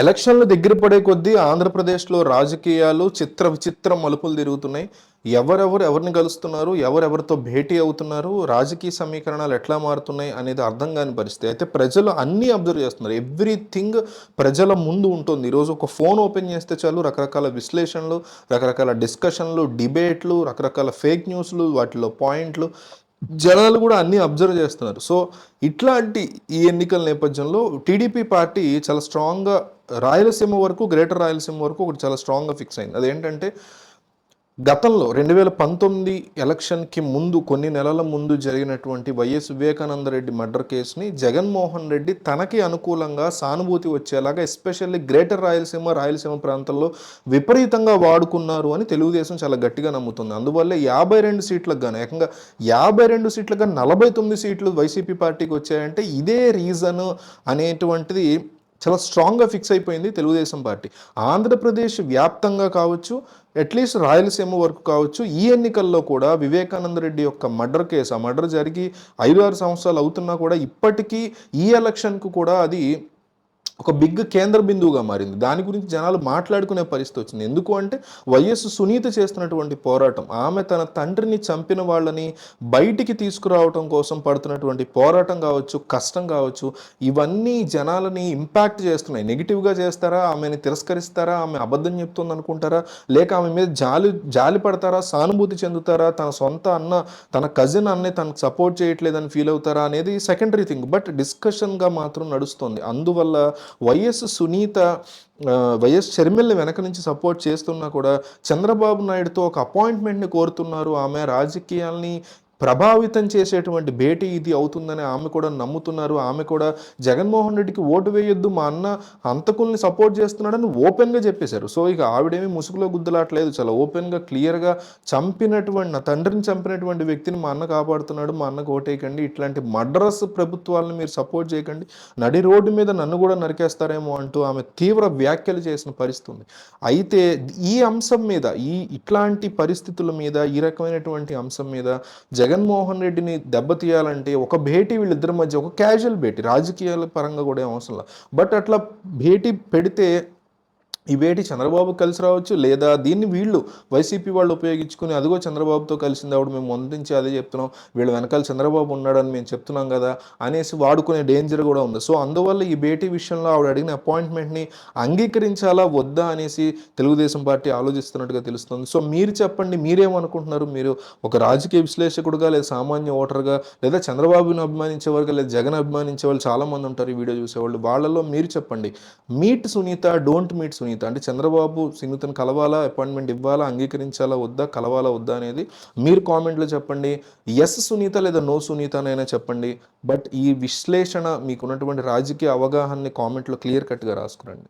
ఎలక్షన్లు దగ్గర పడే కొద్దీ ఆంధ్రప్రదేశ్లో రాజకీయాలు చిత్ర విచిత్ర మలుపులు తిరుగుతున్నాయి. ఎవరెవరు ఎవరిని కలుస్తున్నారు ఎవరెవరితో భేటీ అవుతున్నారు? రాజకీయ సమీకరణాలు ఎట్లా మారుతున్నాయి అనేది అర్థం కాని పరిస్థితి. అయితే ప్రజలు అన్నీ అబ్జర్వ్ చేస్తున్నారు. ఎవ్రీథింగ్ ప్రజల ముందు ఉంటుంది. ఈరోజు ఒక ఫోన్ ఓపెన్ చేస్తే చాలు రకరకాల విశ్లేషణలు రకరకాల డిస్కషన్లు డిబేట్లు రకరకాల ఫేక్ న్యూస్లు వాటిలో పాయింట్లు. జనాలు కూడా అన్నీ అబ్జర్వ్ చేస్తున్నారు. సో ఇట్లాంటి ఈ ఎన్నికల నేపథ్యంలో టీడీపీ పార్టీ చాలా స్ట్రాంగ్గా రాయలసీమ వరకు గ్రేటర్ రాయలసీమ వరకు ఒకటి చాలా స్ట్రాంగ్గా ఫిక్స్ అయింది. అదేంటంటే గతంలో రెండు వేల పంతొమ్మిది ఎలక్షన్కి ముందు కొన్ని నెలల ముందు జరిగినటువంటి వైఎస్ వివేకానంద రెడ్డి మర్డర్ కేసుని జగన్మోహన్ రెడ్డి తనకి అనుకూలంగా సానుభూతి వచ్చేలాగా ఎస్పెషల్లీ గ్రేటర్ రాయలసీమ రాయలసీమ ప్రాంతంలో విపరీతంగా వాడుకున్నారు అని తెలుగుదేశం చాలా గట్టిగా నమ్ముతుంది. అందువల్ల యాభై రెండు సీట్లకు గాను ఏకంగా యాభై రెండు సీట్లకు గాను నలభై తొమ్మిది సీట్లు వైసీపీ పార్టీకి వచ్చాయంటే ఇదే రీజన్ అనేటువంటిది చాలా స్ట్రాంగ్గా ఫిక్స్ అయిపోయింది తెలుగుదేశం పార్టీ. ఆంధ్రప్రదేశ్ వ్యాప్తంగా కావచ్చు అట్లీస్ట్ రాయలసీమ వరకు కావచ్చు ఈ ఎన్నికల్లో కూడా వివేకానంద రెడ్డి యొక్క మర్డర్ కేసు ఆ మర్డర్ జరిగి ఐదు ఆరు సంవత్సరాలు అవుతున్నా కూడా ఇప్పటికీ ఈ ఎలక్షన్కు కూడా అది ఒక బిగ్ కేంద్ర బిందువుగా మారింది. దాని గురించి జనాలు మాట్లాడుకునే పరిస్థితి వచ్చింది. ఎందుకు అంటే వైఎస్ సునీత చేస్తున్నటువంటి పోరాటం ఆమె తన తండ్రిని చంపిన వాళ్ళని బయటికి తీసుకురావటం కోసం పడుతున్నటువంటి పోరాటం కావచ్చు కష్టం కావచ్చు ఇవన్నీ జనాలని ఇంపాక్ట్ చేస్తున్నాయి. నెగిటివ్గా చేస్తారా? ఆమెని తిరస్కరిస్తారా? ఆమె అబద్ధం చెప్తుంది అనుకుంటారా? లేక ఆమె మీద జాలి జాలి పడతారా? సానుభూతి చెందుతారా? తన సొంత అన్న తన కజిన్ అన్నే తనకు సపోర్ట్ చేయట్లేదని ఫీల్ అవుతారా? అనేది సెకండరీ థింగ్. బట్ డిస్కషన్గా మాత్రం నడుస్తుంది. అందువల్ల వైఎస్ సునీత వైఎస్ షర్మిల్ని వెనక నుంచి సపోర్ట్ చేస్తున్నా కూడా చంద్రబాబు నాయుడుతో ఒక అపాయింట్మెంట్ని కోరుతున్నారు ఆమె. రాజకీయాల్ని ప్రభావితం చేసేటువంటి భేటీ ఇది అవుతుందని ఆమె కూడా నమ్ముతున్నారు. ఆమె కూడా జగన్మోహన్ రెడ్డికి ఓటు వేయొద్దు మా అన్న అంతకుల్ని సపోర్ట్ చేస్తున్నాడని ఓపెన్గా చెప్పేశారు. సో ఇక ఆవిడేమీ ముసుగులో గుద్దలాట్లేదు. చాలా ఓపెన్గా క్లియర్గా చంపినటువంటి నా తండ్రిని చంపినటువంటి వ్యక్తిని మా అన్న కాపాడుతున్నాడు. మా అన్నకు ఓటేయకండి ఇట్లాంటి మడ్రస్ ప్రభుత్వాలను మీరు సపోర్ట్ చేయకండి. నడి రోడ్డు మీద నన్ను కూడా నరికేస్తారేమో అంటూ ఆమె తీవ్ర వ్యాఖ్యలు చేసిన పరిస్థితి ఉంది. అయితే ఈ అంశం మీద ఈ ఇట్లాంటి పరిస్థితుల మీద ఈ రకమైనటువంటి అంశం మీద జగన్మోహన్ రెడ్డిని దెబ్బతీయాలంటే ఒక భేటీ వీళ్ళిద్దరి మధ్య ఒక క్యాజువల్ భేటీ రాజకీయాల పరంగా కూడా ఏం అవసరం లేదు. బట్ అట్లా భేటీ పెడితే ఈ భేటీ చంద్రబాబు కలిసి రావచ్చు లేదా దీన్ని వీళ్ళు వైసీపీ వాళ్ళు ఉపయోగించుకుని అదిగో చంద్రబాబుతో కలిసింది ఆవిడ మేము ముందు నుంచి అదే చెప్తున్నాం వీళ్ళ వెనకాల చంద్రబాబు ఉన్నాడని మేము చెప్తున్నాం కదా అనేసి వాడుకునే డేంజర్ కూడా ఉంది. సో అందువల్ల ఈ భేటీ విషయంలో ఆవిడ అడిగిన అపాయింట్మెంట్ని అంగీకరించాలా వద్దా అనేసి తెలుగుదేశం పార్టీ ఆలోచిస్తున్నట్టుగా తెలుస్తుంది. సో మీరు చెప్పండి మీరేమనుకుంటున్నారు? మీరు ఒక రాజకీయ విశ్లేషకుడుగా లేదా సామాన్య ఓటర్గా లేదా చంద్రబాబుని అభిమానించేవారుగా లేదా జగన్ అభిమానించే వాళ్ళు చాలామంది ఉంటారు ఈ వీడియో చూసేవాళ్ళు. వాళ్ళలో మీరు చెప్పండి. Meet Sunitha don't meet Sunitha. అంటే చంద్రబాబు సునీతను కలవాలా అపాయింట్మెంట్ ఇవ్వాలా అంగీకరించాలా వద్దా కలవాలా వద్దా అనేది మీరు కామెంట్లో చెప్పండి. ఎస్ సునీత లేదా నో సునీత అనైనా చెప్పండి. బట్ ఈ విశ్లేషణ మీకున్నటువంటి రాజకీయ అవగాహనని కామెంట్లో క్లియర్ కట్గా రాసుకురండి.